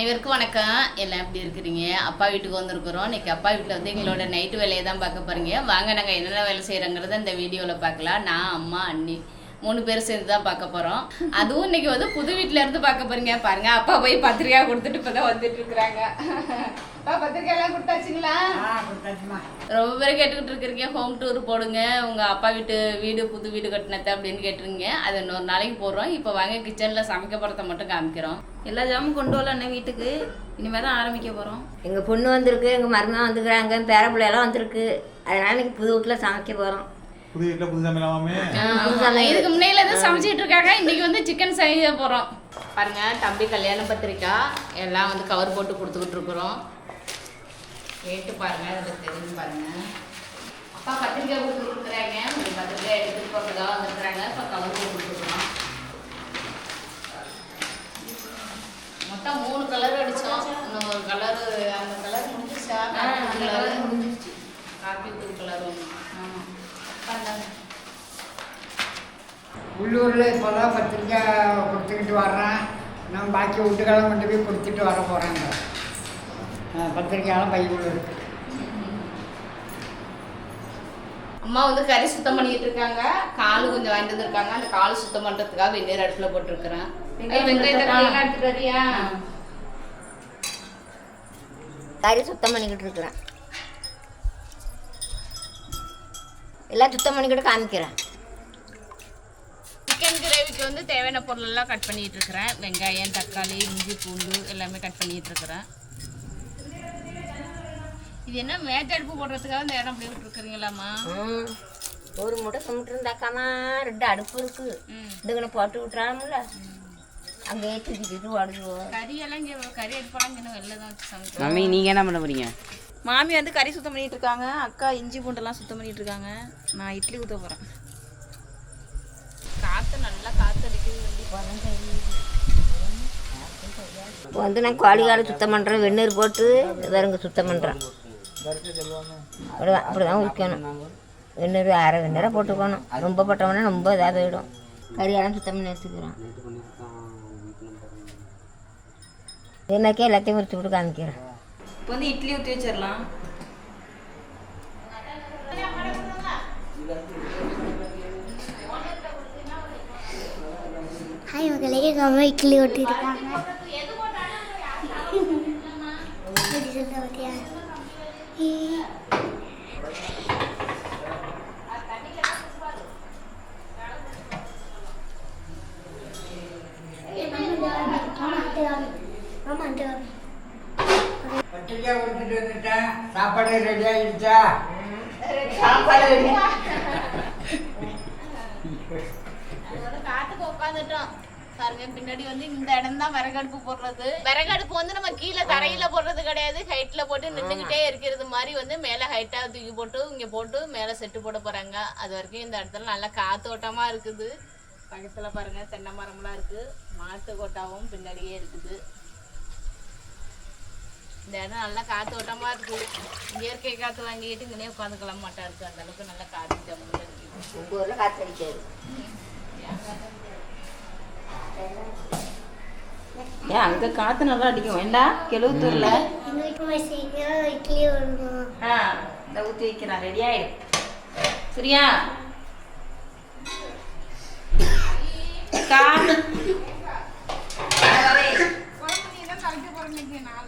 அனைவருக்கும் வணக்கம். எல்லாம் எப்படி இருக்கிறீங்க? அப்பா வீட்டுக்கு வந்திருக்கிறோம். இன்னைக்கு அப்பா வீட்டில் வந்து எங்களோட நைட்டு வேலையை தான் பார்க்க போறீங்க. வாங்க நாங்கள் என்னென்ன வேலை செய்கிறோங்கிறத இந்த வீடியோவில் பார்க்கலாம். நான் அம்மா அண்ணி மூணு பேர் சேர்ந்து தான் பார்க்க போகிறோம் அதுவும் இன்னைக்கு வந்து புது வீட்டில் இருந்து பார்க்க போறீங்க. பாருங்க அப்பா போய் பத்திரிக்கை கொடுத்துட்டு இப்போ தான் வந்துட்டு இருக்கிறாங்க. அப்பா கொடுத்தாச்சுங்களா? ரொம்ப பேர் கேட்டுக்கிட்டு இருக்கிறீங்க. ஹோம் டூர் போடுங்க. உங்கள் அப்பா வீட்டு வீடு புது வீடு கட்டினத்தை அப்படின்னு கேட்டுருங்க அது இன்னொரு நாளைக்கு போடுறோம். இப்போ வாங்க கிச்சனில் சமைக்க போகிறத மட்டும் காமிக்கிறோம். எல்லா ஜாமும் கொண்டு வரல அண்ணன் வீட்டுக்கு. இனிமேல் தான் ஆரம்பிக்க போகிறோம் எங்கள் பொண்ணு வந்திருக்கு எங்கள் மருமகன் வந்துக்கிறாங்க பேர பிள்ளையெல்லாம் வந்திருக்கு. அதனால் இன்னைக்கு புது வீட்டில் சமைக்க போகிறோம் புது வீட்டில் புது சமையலாமே இதுக்கு முன்னையில தான் சமைச்சிட்டு இருக்காங்க இன்னைக்கு வந்து சிக்கன் செய்ய போறோம். பாருங்க தம்பி கல்யாண பத்திரிக்கா எல்லாம் வந்து கவர் போட்டு கொடுத்துக்கிட்டு இருக்கிறோம் கேட்டு பாருங்க அது தெரிஞ்சு பாருங்க. அப்பா பத்திரிக்கை கொடுத்து கொடுக்குறாங்க பத்திரிக்கை எடுத்துட்டு போகிறதுக்காக வந்துருக்குறாங்க இப்போ கவர் போட்டு கொடுத்துருக்கோம் மொத்தம் மூணு கலர் அடிச்சோம். இன்னும் ஒரு கலர் அந்த கலர் முடிஞ்சிச்சா? காப்பி கலர் காப்பி தூள் கலர் ஆமாம் உள்ளூரில் இப்போ தான் பத்திரிக்கை கொடுத்துக்கிட்டு வர்றேன். நான் பாக்கி வீட்டுக்கெல்லாம் கொண்டு போய் கொடுத்துட்டு வர போகிறாங்க பத்திரிக்கையெல்லாம் பைக்குள்ள இருக்கு. அம்மா வந்து கறி சுத்தம் பண்ணிட்டு இருக்காங்க. கால் கொஞ்சம் வாங்கிட்டு வந்திருக்காங்க. அந்த கால் சுத்தம் பண்றதுக்காக வெந்நீர் அடுப்புல போட்டிருக்கிறேன். ஏய், வெங்காயம் தக்காளி. எல்லாம் எடுத்துட்டு வரியா? கறி சுத்தம் பண்ணிக்கிட்டு இருக்கிறேன். எல்லாம் சுத்தம் பண்ணிக்கிட்டு காமிக்கிறேன். சிக்கன் கிரேவிக்கு வந்து தேவையான பொருள் எல்லாம் கட் பண்ணிட்டு இருக்கிறேன். வெங்காயம் தக்காளி இஞ்சி பூண்டு எல்லாமே கட் பண்ணிட்டு இருக்கிறேன். இது என்ன மேஜ் அடுப்பு போடுறதுக்காக இந்த இடம் அப்படியே விட்டுருக்குறீங்களாம்மா? ஒரு முட்டை சுமிட்டு இருந்தாக்காமா ரெண்டு அடுப்பு இருக்கு. ம். இதுங்கன போட்டு விட்றாமுல அங்கேயே தூக்கி தூக்கி உடஞ்சுவோம் கறி எல்லாம் இங்கே கறி எடுப்பாங்க இன்னும் வெளில தான் வச்சு சமைக்கிறோம். மம்மி நீங்க என்ன பண்ண போறீங்க? மாமி வந்து கறி சுத்தம் பண்ணிட்டு இருக்காங்க. அக்கா இஞ்சி பூண்டெல்லாம் சுத்தம் பண்ணிட்டு இருக்காங்க. நான் இட்லி ஊற்ற போகிறேன் காற்று நல்லா காற்று அடிக்குது இப்போ வந்து நான் கோழி காலை சுத்தம் பண்ணுறேன் வெந்நீர் போட்டு வேறுங்க சுத்தம் பண்ணுறேன் அப்படிதான் அப்படி தான் உரிக்கணும் வெந்நீர் அரை வெந்நீரை போட்டுக்கணும். ரொம்ப போட்டோம்னா ரொம்ப இதாக போயிடும். கறியெல்லாம் சுத்தம் பண்ணி வச்சுக்கிறோம் என்னக்கே எல்லாத்தையும் உரிச்சு விட்டு காமிக்கிறேன். இப்போ வந்து இட்லி ஊற்றி வச்சிடலாம். ஹாய் மகளே எங்கள் அம்மா இட்லி ஒட்டியிருக்காங்க பத்திரிக்கை கொடுத்துட்டு வந்துட்டேன் சாப்பாடு ரெடி ஆகிடுச்சா காத்துக்கு உட்காந்துட்டோம் பாருங்க பின்னாடி வந்து இந்த இடம் தான் விறகடுப்பு போடுறது. விறகடுப்பு வந்து நம்ம கீழே தரையில போடுறது கிடையாது. ஹைட்ல போட்டு நின்றுகிட்டே இருக்கிறது மாதிரி வந்து மேல ஹைட்டா தூக்கி போட்டு இங்க போட்டு மேல செட்டு போட போறாங்க. அது வரைக்கும் இந்த இடத்துல நல்லா காத்தோட்டமா இருக்குது. பக்கத்துல பாருங்க தென்னை மரம்லாம் இருக்கு. மாட்டு கொட்டாவும் பின்னாடியே இருக்குது. இந்த இடம் நல்லா காத்தோட்டமா இருக்கு. இயற்கை காத்து வாங்கிட்டு இங்கனே உட்காந்துக்கலாம் மாட்டா இருக்கு. அந்த அளவுக்கு நல்லா காத்து ஊரில் காத்தடிக்காது ஏன் அங்கே காற்று நல்லா அடிக்கும். வேண்டாம் கெழுவத்தூரில் எங்கள் வீட்டு சீக்கிரம் இட்லி ஆ இந்த ஊற்றி வைக்கிறேன் ரெடி ஆயிடு சரியா காத்து ஏ மாதிரி கொஞ்சமாக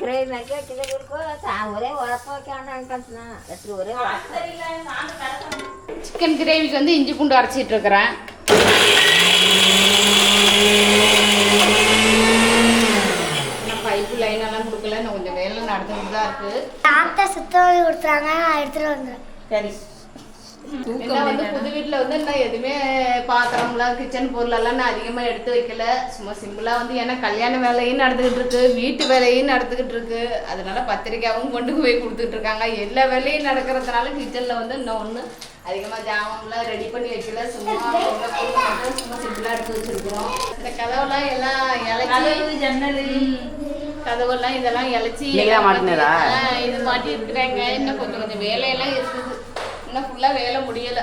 கிரேவி மாதிரி வச்சுட்டு இருக்கும் ஒரே உழப்ப வைக்காண்டான்னு கத்துனா. எடுத்துட்டு ஒரே சிக்கன் கிரேவிக்கு வந்து இஞ்சி பூண்டு அரைச்சிட்டு இருக்கிறேன். பைப்பு லைன் எல்லாம் கொடுக்கல. இன்னும் கொஞ்சம் வேலை நடந்துட்டு தான் இருக்கு டாக்டர் சுத்தம் நான் எடுத்துகிட்டு வந்துடுறேன் சரி. வந்து புது வீட்டில் வந்து இன்னும் எதுவுமே பாத்திரம்லாம் கிச்சன் பொருளெல்லாம் நான் அதிகமாக எடுத்து வைக்கல. சும்மா சிம்பிளாக வந்து ஏன்னா கல்யாண வேலையும் நடந்துக்கிட்டு இருக்கு வீட்டு வேலையும் நடந்துக்கிட்டு இருக்கு. அதனால பத்திரிக்கையாவும் கொண்டு போய் கொடுத்துட்டு இருக்காங்க. எல்லா வேலையும் நடக்கிறதுனால கிச்சனில் வந்து இன்னும் ஒன்று அதிகமாக ஜாமம்லாம் ரெடி பண்ணி வைக்கல. சும்மா சும்மா சிம்பிளாக எடுத்து வச்சிருக்கிறோம். இந்த கதவுலாம் எல்லாம் இலைச்சி ஜன்னல். கதவெல்லாம் இதெல்லாம்? ஆ, இது மாட்டி இருக்கிறாங்க இன்னும் கொஞ்சம் கொஞ்சம் வேலையெல்லாம் இருக்குது. இன்னும் ஃபுல்லாக வேலை முடியலை.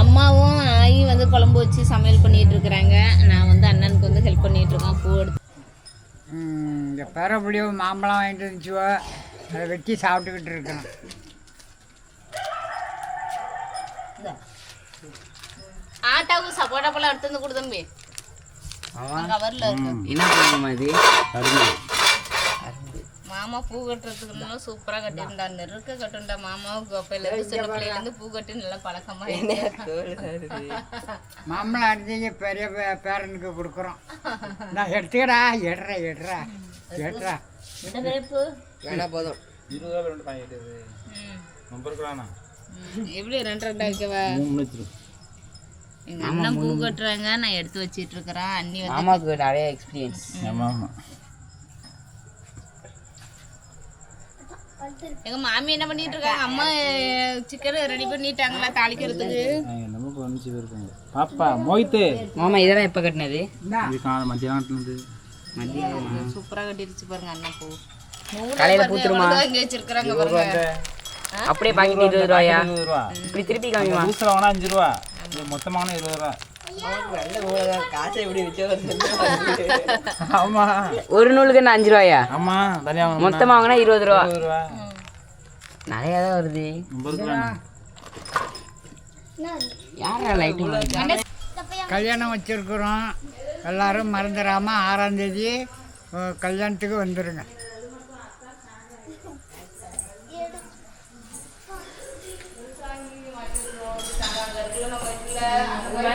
அம்மாவும் ஆயும் வந்து குழம்பு வச்சு சமையல் பண்ணிட்டு இருக்கிறாங்க. நான் வந்து அண்ணனுக்கு வந்து ஹெல்ப் பண்ணிட்டு இருக்கோம். பூ எடுத்து ம், இந்த பெரப்புளியோ மாம்பழம் வாங்கிட்டு வந்துச்சுவோ அதை வெட்டி சாப்பிட்டுக்கிட்டு இருக்கணும் ஆட்டாவுக்கு சப்போட்டா பழம் எடுத்து வந்து கொடு தம்பி. கவர்ல இருக்கு. என்ன பண்ணுமா இது? மாமா பூ கட்டுறதுக்கு சூப்பரா கட்டியிருந்தா. நெருக்க கட்டுண்டா மாமாவுக்கு அப்பையில இருந்து சின்ன பிள்ளையில இருந்து பூ கட்டி நல்லா பழக்கமா மாம்பழம் அடிச்சு பெரிய பே- பேரனுக்கு கொடுக்குறோம். நான் எடுத்துக்கடா எடுறா எடுறா எடுறா. வேணா போதும். இருபது ரூபா ரெண்டு பாக்கெட் இது. ரொம்ப இருக்கலாண்ணா எப்படி ரெண்டு ரெண்டா வைக்கவா முன்னூற்றி எங்க அண்ணன் பூ கட்டுறாங்க நான் எடுத்து வச்சிட்டு இருக்கிறேன். அண்ணி வந்து நிறைய எக்ஸ்பீரியன்ஸ் ஆமாம் ஆமாம் எங்க மாமி என்ன பண்ணிட்டு இருக்காங்க? அம்மா சிக்கன் ரெடி பண்ணிட்டாங்களா தாளிக்கிறதுக்கு? நமக்கு வந்துச்சு இருக்காங்க பாப்பா மோகித்து. மாமா இதெல்லாம் எப்போ கட்டினது? இது காலை மத்தியானம் இருந்து மதியம் சூப்பரா கட்டிருச்சு பாருங்க அண்ணன் பூ. கடையில பூத்துருமா இங்க வச்சிருக்காங்க பாருங்க. அப்படியே பாக்கெட் இருபது ரூபாயா? இப்படி திருப்பி காமிமா? பூசில் வாங்கினா அஞ்சு ரூபா. வாங்கினா இருபது ரூபா. ஒரு நூலுக்கு என்ன அஞ்சு ரூபாயா? ஆமா மொத்தமாக வாங்கினா. இருபது ரூபா. நிறையா தான் வருது. யாரா கல்யாணம் வச்சுருக்குறோம். எல்லாரும் மறந்துடாமல் ஆறாம் தேதி கல்யாணத்துக்கு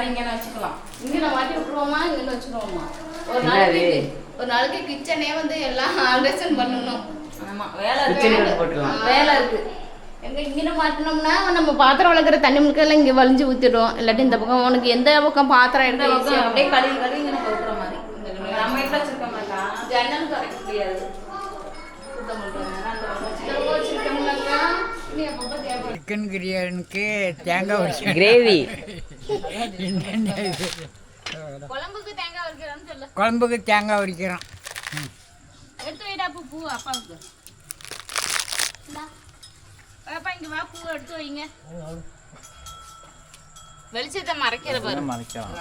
இங்க வச்சுக்கலாம் இங்க நான் மாட்டி விட்டுருவோமா? இங்க வச்சுருவோமா? ஒரு நாளைக்கு ஒரு நாளைக்கு கிச்சனே வந்து எல்லாம் ஆல்ட்ரேஷன் பண்ணணும். ஆமா வேலை இருக்கு. வேலை இருக்கு. எங்க இங்கே மாட்டினோம்னா நம்ம பாத்திரம் வளர்க்குற தண்ணி முழுக்கெல்லாம் இங்கே வலிஞ்சு ஊற்றிடும் இல்லாட்டி இந்த பக்கம் உனக்கு எந்த பக்கம் பாத்திரம் எடுத்து அப்படியே கழுவி கழுவி இங்கே கவுத்துற மாதிரி. நம்ம வீட்டில் வச்சிருக்க மாட்டான் ஜன்னல் கரைக்க முடியாது. பக்கம் சிக்கன் பிரியாணிக்கு தேங்காய் கிரேவி குழம்புக்கு தேங்காய் வைக்கிறோன்னு சொல்லு. குழம்புக்கு தேங்காய் உரிக்கிறோம் எடுத்து வைடா பூ பூ அப்பாவுக்கு. அப்பா இங்க வா பூ எடுத்து வைங்க. வெளிச்சத்தை மறைக்கிற பாரு. மறைக்கலாம்?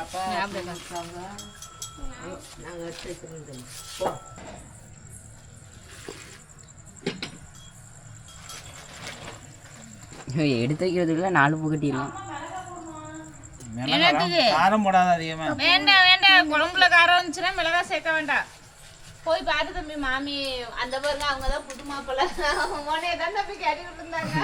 எடுத்து வைக்கிறதுக்குள்ள நாலு பூ கட்டிடலாம். காரம் போடாத அதிகமாக வேண்டாம் வேண்டாம் குழம்புல காரம் வந்துச்சுன்னா மிளகா சேர்க்க வேண்டாம். போய் பார்த்து தம்பி மாமி அந்த பாருங்க அவங்க தான் புது மாப்பிள்ள. உடனே தான் தம்பி கேட்டுக்கிட்டு இருந்தாங்க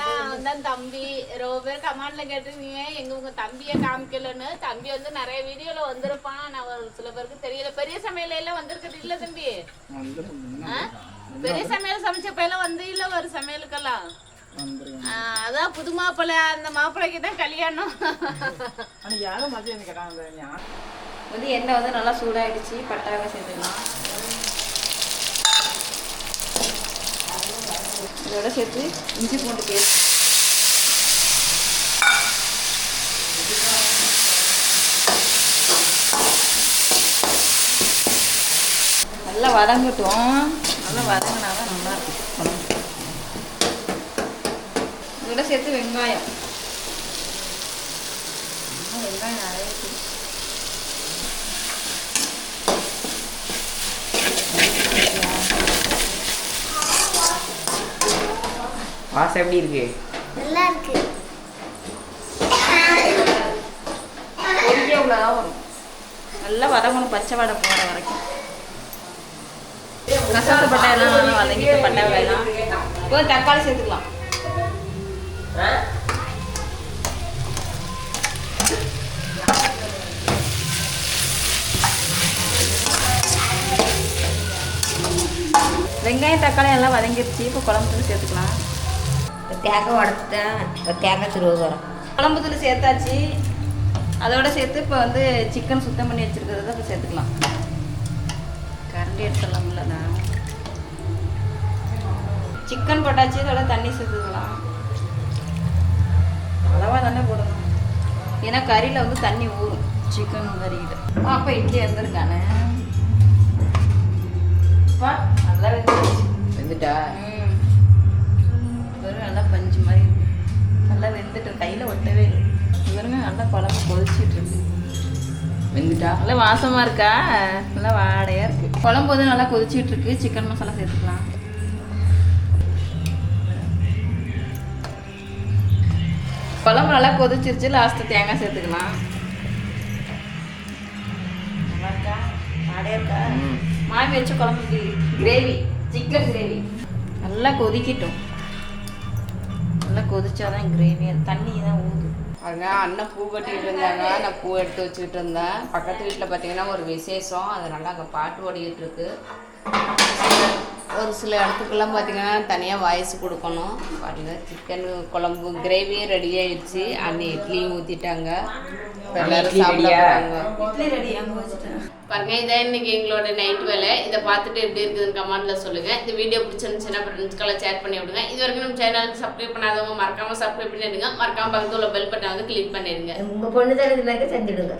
நான் தான் தம்பி. ரொம்ப பேர் கமாண்ட்ல கேட்டிருந்தீங்க எங்க உங்க தம்பியை காமிக்கலன்னு? தம்பி வந்து நிறைய வீடியோல வந்திருப்பான். நான் ஒரு சில பேருக்கு தெரியல. பெரிய சமையல எல்லாம் வந்திருக்குது இல்ல தம்பி? பெரிய சமையல் சமைச்சப்ப எல்லாம் வந்து இல்ல ஒரு சமையலுக்கெல்லாம். அதான் புது மாப்பிள்ளை அந்த மாப்பிள்ளைக்கு தான் கல்யாணம். வந்து எண்ணெய் வந்து நல்லா சூடாயிடுச்சு பட்டாவை சேர்த்துக்கலாம். இதோட சேர்த்து இஞ்சி பூண்டு பேஸ்ட். நல்லா வதங்கட்டும். நல்லா வதங்கினா தான் நல்லா இருக்கும் குழம்பு இதோட சேர்த்து வெங்காயம் வெங்காயம் நிறைய. வாசம் எப்படி இருக்கு நல்லா இருக்கு உள்ளதாக வரும் நல்லா வதங்கணும் பச்சை வடை போகிற வரைக்கும் கசத்து பட்டை எல்லாம் வதங்கிட்டு பட்டை இப்போ தக்காளி சேர்த்துக்கலாம் வெங்காயம் தக்காளி எல்லாம் வதங்கிருச்சு இப்போ குழம்பு தூள் சேர்த்துக்கலாம். தேங்காய் உடச்சிட்டேன் இப்போ தேங்காய் துருவ வரும் குழம்பு தூள் சேர்த்தாச்சு. அதோட சேர்த்து இப்போ வந்து சிக்கன் சுத்தம் பண்ணி வச்சிருக்கிறத இப்போ சேர்த்துக்கலாம். கரண்டி எடுத்துடலாம்லண்ணா சிக்கன் போட்டாச்சு இதோட தண்ணி சேர்த்துக்கலாம். அளவாக தானே போடணும். ஏன்னா கறியில் வந்து தண்ணி ஊறும். சிக்கன் கறிக்கிட்ட அப்போ இட்லி வந்திருக்கானே. அப்பா நல்லா வெந்துருச்சு. வந்துட்டா? ம். வெறும் நல்லா பஞ்சு மாதிரி. நல்லா வெந்துட்டு கையில் ஒட்டவே இல்லை. பாருங்க நல்லா குழம்பு கொதிச்சிட்டு இருக்கு. வெந்துட்டா? நல்லா வாசமா இருக்கா? நல்லா வாடையா இருக்கு. குழம்பு வந்து நல்லா கொதிச்சிட்டு இருக்கு. சிக்கன் மசாலா சேர்த்துக்கலாம். குழம்பு நல்லா கொதிச்சிருச்சு லாஸ்ட்டு தேங்காய் சேர்த்துக்கலாம். நல்லா மாமி வச்ச குழம்பு கிரேவி சிக்கன் கிரேவி நல்லா கொதிக்கட்டும். நல்லா கொதிச்சாதான் கிரேவி தண்ணி தான் ஊது பாருங்க அண்ணன் பூ கட்டிட்டு இருந்தாங்க. நான் பூ எடுத்து வச்சுக்கிட்டு இருந்தேன். பக்கத்து வீட்டில் பார்த்தீங்கன்னா ஒரு விசேஷம். அதனால அங்கே பாட்டு ஓடிக்கிட்டு இருக்கு. ஒரு சில இடத்துக்கெல்லாம் பார்த்தீங்கன்னா தனியாக வாய்ஸ் கொடுக்கணும். பாருங்க சிக்கன் குழம்பு கிரேவியும் ரெடி ஆயிடுச்சு. அண்ணன் இட்லியும் ஊற்றிட்டாங்க எல்லாரும் சாப்பிட போறாங்க. இட்லி ரெடி அங்கே வச்சுட்டேன். பாருங்க இதான் இன்னைக்கு எங்களோட நைட் வேலை. இதை பார்த்துட்டு எப்படி இருக்குதுன்னு கமெண்ட்ல சொல்லுங்க. இந்த வீடியோ பிடிச்சிருந்துச்சுன்னா ஃப்ரெண்ட்ஸ்க்கெல்லாம் ஷேர் பண்ணி விடுங்க. இது வரைக்கும் நம்ம சேனலுக்கு சப்ஸ்கிரைப் பண்ணாதவங்க மறக்காம சப்ஸ்கிரைப் பண்ணிடுங்க. மறக்காம பக்கத்துல உள்ள பெல் பட்டன் வந்து கிளிக் பண்ணிடுங்க. உங்கள் பொண்ணு தானே இது மாதிரி செஞ்சுடுங்க.